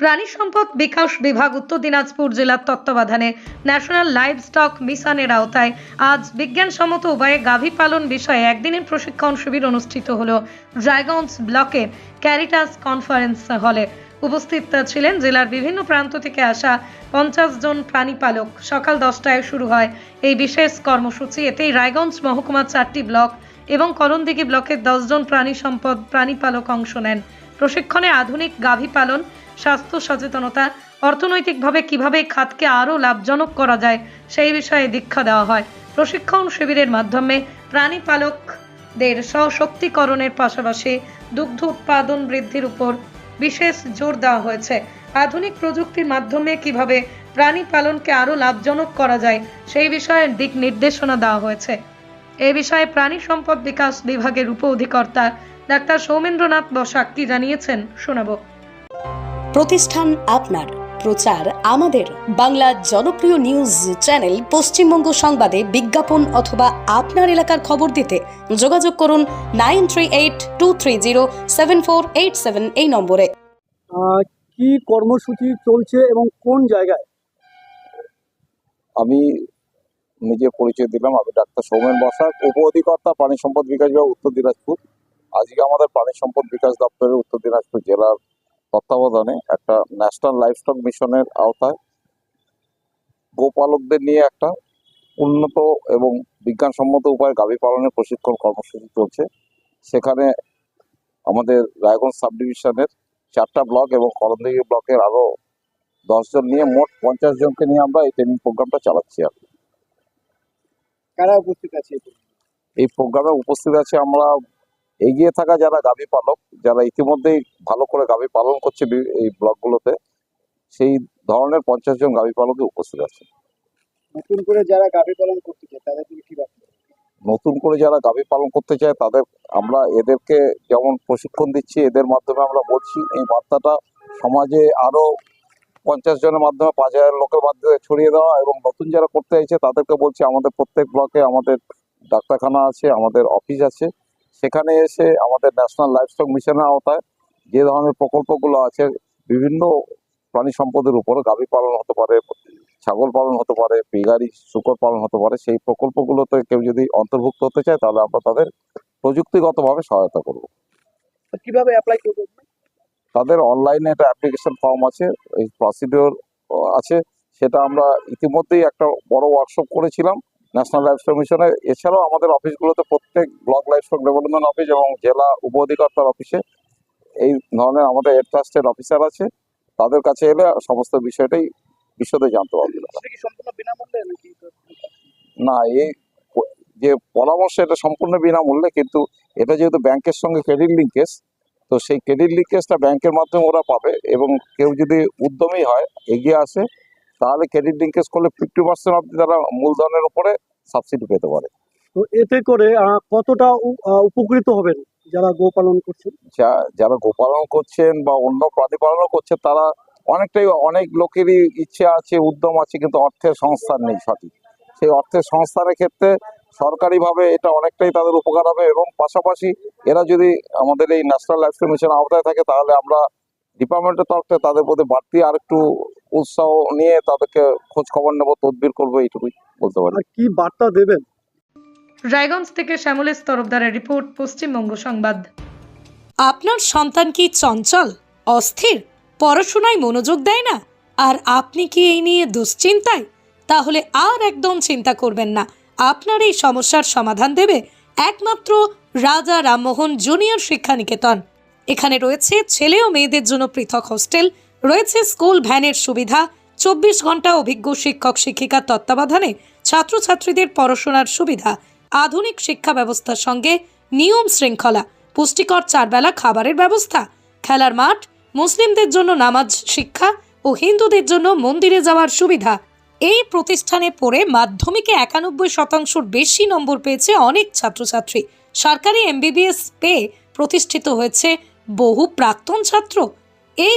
প্রাণী সম্পদ বিকাশ বিভাগ উত্তর দিনাজপুর জেলার তত্ত্বাবধানে ন্যাশনাল লাইভ স্টক মিশনের আওতায় আজ বিজ্ঞানসম্মত উপায়ে গাভী পালন বিষয়ে একদিনের প্রশিক্ষণ শিবির অনুষ্ঠিত হল রায়গঞ্জ ব্লকের ক্যারিটাস কনফারেন্স হলে। উপস্থিত ছিলেন জেলার বিভিন্ন প্রান্ত থেকে আসা পঞ্চাশ জন প্রাণী পালক। সকাল দশটায় শুরু হয় এই বিশেষ কর্মসূচি। এতেই রায়গঞ্জ মহকুমার চারটি ব্লক এবং করণদিঘি ব্লকের দশজন প্রাণী সম্পদ প্রাণী পালক অংশ নেন। প্রশিক্ষণে আধুনিক গাভী পালন স্বাস্থ্য সচেতনতা, অর্থনৈতিকভাবে কীভাবে খাতকে আরও লাভজনক করা যায়, সেই বিষয়ে দীক্ষা দেওয়া হয়। প্রশিক্ষণ শিবিরের মাধ্যমে প্রাণী পালকদের সশক্তিকরণের পাশাপাশি দুগ্ধ উৎপাদন বৃদ্ধির উপর বিশেষ জোর দেওয়া হয়েছে। আধুনিক প্রযুক্তির মাধ্যমে কীভাবে প্রাণী পালনকে আরও লাভজনক করা যায়, সেই বিষয়ে দিক নির্দেশনা দেওয়া হয়েছে। এ বিষয়ে প্রাণী সম্পদ বিকাশ বিভাগের উপ অধিকর্তা ডাক্তার সৌমেন্দ্রনাথ বসাক কি জানিয়েছেন শোনাবো। প্রতিষ্ঠান আপনার। প্রচার আমাদের। বাংলা জনপ্রিয় নিউজ চ্যানেল পশ্চিমবঙ্গ সংবাদে বিজ্ঞাপন অথবা আপনার এলাকার খবর দিতে যোগাযোগ করুন nine three eight two three zero seven four eight seven এই নম্বরে। আহ, কি কর্মসূচি চলছে এবং কোন জায়গায়? আমি নিজে পরিচয় দিলাম আমি ডাক্তার সৌমেন বসাক উপ অধিকর্তা প্রাণী সম্পদ বিকাশ বিভাগ উত্তর দিনাজপুর। আজকে আমাদের প্রাণী সম্পদ বিকাশ দপ্তরের উত্তর দিনাজপুর জেলার তত্ত্বাবধানে একটা ন্যাশনাল লাইফস্টক মিশনের আওতায় গোপালকদের নিয়ে একটা উন্নত এবং বিজ্ঞানসম্মত উপায়ে গাভী পালনের প্রশিক্ষণ কর্মসূচি চলছে সেখানে আমাদের রায়গঞ্জ সাব ডিভিশনের চারটা ব্লক এবং করণদিঘি ব্লকের আরও দশজন নিয়ে মোট পঞ্চাশ জনকে নিয়ে আমরা এই ট্রেনিং প্রোগ্রামটা চালাচ্ছি আর। কারা উপস্থিত আছে এই প্রোগ্রামে উপস্থিত আছে আমরা এগিয়ে থাকা যারা গাভী পালক যারা ইতিমধ্যেই ভালো করে গাভী পালন করছে এই ব্লকগুলোতে সেই ধরনের পঞ্চাশ জন গাভী পালকই উপস্থিত আছে। নতুন করে যারা গাভী পালন করতে চায় তাদের জন্য কি নতুন করে যারা গাভী পালন করতে চায় তাদের আমরা এদেরকে যেমন প্রশিক্ষণ দিচ্ছি এদের মাধ্যমে আমরা বলছি এই বার্তাটা সমাজে আরও পঞ্চাশ জনের মাধ্যমে পাঁচ হাজার লোকের মাধ্যমে ছড়িয়ে দেওয়া এবং নতুন যারা করতে চাইছে তাদেরকে বলছি আমাদের প্রত্যেক ব্লকে আমাদের ডাক্তারখানা আছে আমাদের অফিস আছে। সেখানে এসে আমাদের ন্যাশনাল লাইফস্টক মিশনের আওতায় যে ধরনের প্রকল্পগুলো আছে বিভিন্ন প্রাণী সম্পদের উপর গাভী পালন হতে পারে ছাগল পালন হতে পারে পিগারি শুকর পালন হতে পারে সেই প্রকল্পগুলোতে কেউ যদি অন্তর্ভুক্ত হতে চায় তাহলে আমরা তাদের প্রযুক্তিগতভাবে সহায়তা করব। কীভাবে অ্যাপ্লাই করবে? তাদের অনলাইনে একটা অ্যাপ্লিকেশন ফর্ম আছে এই প্রসিডিওর আছে। সেটা আমরা ইতিমধ্যেই একটা বড় ওয়ার্কশপ করেছিলাম। ন্যাশনাল লাইফস্টক মিশনে এছাড়াও আমাদের অফিসগুলোতে প্রত্যেক ব্লক লাইফস্টক ডেভেলপমেন্ট অফিস এবং জেলা উপ অধিকর্তার অফিসে এই ধরনের আমাদের এড ট্রাস্টের অফিসার আছে। তাদের কাছে এলে সমস্ত বিষয়টাই বিশদে জানতে পারবে। না এই যে পরামর্শ এটা সম্পূর্ণ বিনামূল্যে কিন্তু এটা যেহেতু ব্যাংকের সঙ্গে ক্রেডিট লিঙ্কেজ তো সেই ক্রেডিট লিঙ্কেজটা ব্যাংকের মাধ্যমে ওরা পাবে এবং কেউ যদি উদ্যমী হয় এগিয়ে আসে তাহলে ক্রেডিট লিঙ্কেজ করলে ফিফটি পার্সেন্ট অব্দি তারা মূলধনের উপরে সাবসিডি পেতে পারে। তো এতে করে কতটা উপকৃত হবেন যারা গোপালন করছেন? যারা গোপালন করছেন বা অন্য প্রাণী পালনও করছে তারা অনেকটাই অনেক লোকেরই ইচ্ছে আছে উদ্যম আছে কিন্তু অর্থের সংস্থান নেই সঠিক। সেই অর্থের সংস্থানের ক্ষেত্রে সরকারিভাবে এটা অনেকটাই তাদের উপকার হবে এবং পাশাপাশি এরা যদি আমাদের এই ন্যাশনাল লাইফস্টাইল মিশন আওতায় থাকে তাহলে আমরা ডিপার্টমেন্টের তরফ থেকে তাদের প্রতি বাড়তি আর একটু উৎসাহ নিয়ে তাদেরকে খোঁজ খবর নেব তদবির করব এইটুকুই বলতে পারি। কি বার্তা দেবেন? রায়গঞ্জ থেকে শ্যামলেশ তরফদারের রিপোর্ট পশ্চিমবঙ্গ সংবাদ। আপনার সন্তান কি চঞ্চল অস্থির পড়াশোনায় মনোযোগ দেয় না? আর আপনি কি এই নিয়ে দুশ্চিন্তায়? তাহলে আর একদম চিন্তা করবেন না। আপনার এই সমস্যার সমাধান দেবে একমাত্র রাজা রামমোহন জুনিয়র শিক্ষা নিকেতন এখানে রয়েছে ছেলে ও মেয়েদের জন্য পৃথক হোস্টেল রয়েছে স্কুল ভ্যানের সুবিধা, চব্বিশ ঘণ্টা অভিজ্ঞ শিক্ষক শিক্ষিকার তত্ত্বাবধানে ছাত্রছাত্রীদের পড়াশোনার সুবিধা, আধুনিক শিক্ষা ব্যবস্থার সঙ্গে নিয়ম শৃঙ্খলা, পুষ্টিকর চারবেলা খাবারের ব্যবস্থা, খেলার মাঠ, মুসলিমদের জন্য নামাজ শিক্ষা ও হিন্দুদের জন্য মন্দিরে যাওয়ার সুবিধা। এই প্রতিষ্ঠানে পড়ে মাধ্যমিকে একানব্বই শতাংশের বেশি নম্বর পেয়েছে অনেক ছাত্রছাত্রী। সরকারি এমবিবিএস পেয়ে প্রতিষ্ঠিত হয়েছে বহু প্রাক্তন ছাত্র।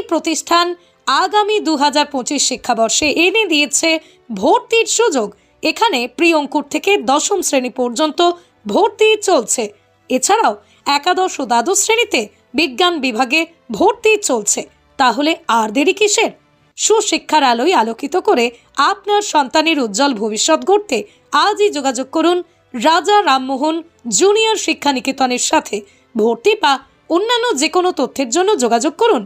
প্রতিষ্ঠান আগামী দু হাজার পঁচিশ শিক্ষাবর্ষে এনে দিয়েছে ভর্তির সুযোগ। এখানে প্রিয়ঙ্কুর থেকে দশম শ্রেণি পর্যন্ত ভর্তি চলছে। এছাড়াও একাদশ ও দ্বাদশ শ্রেণীতে বিজ্ঞান বিভাগে ভর্তি চলছে। তাহলে আর দেরি কিসের? সুশিক্ষার আলোয় আলোকিত করে আপনার সন্তানের উজ্জ্বল ভবিষ্যৎ গড়তে আজই যোগাযোগ করুন রাজা রামমোহন জুনিয়র শিক্ষা নিকেতনের সাথে। ভর্তি বা অন্যান্য যে কোনো তথ্যের জন্য যোগাযোগ করুন।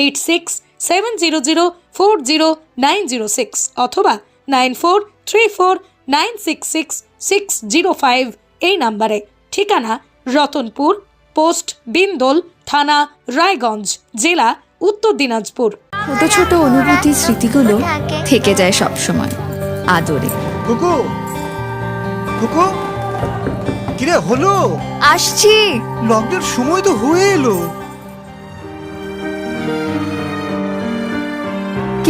Eight six seven zero zero four zero nine zero six অথবা nine four three four nine six six six zero five এই নাম্বারে। ঠিকানা রতনপুর পোস্ট বিন্দোল থানা রায়গঞ্জ জেলা উত্তর দিনাজপুর। ছোট ছোট অনুভূতি স্মৃতিগুলো থেকে যায় সব সময় আদরে। কুকু কুকু কিরে হলো? আসছি। লকডাউন সময় তো হয়ে এলো।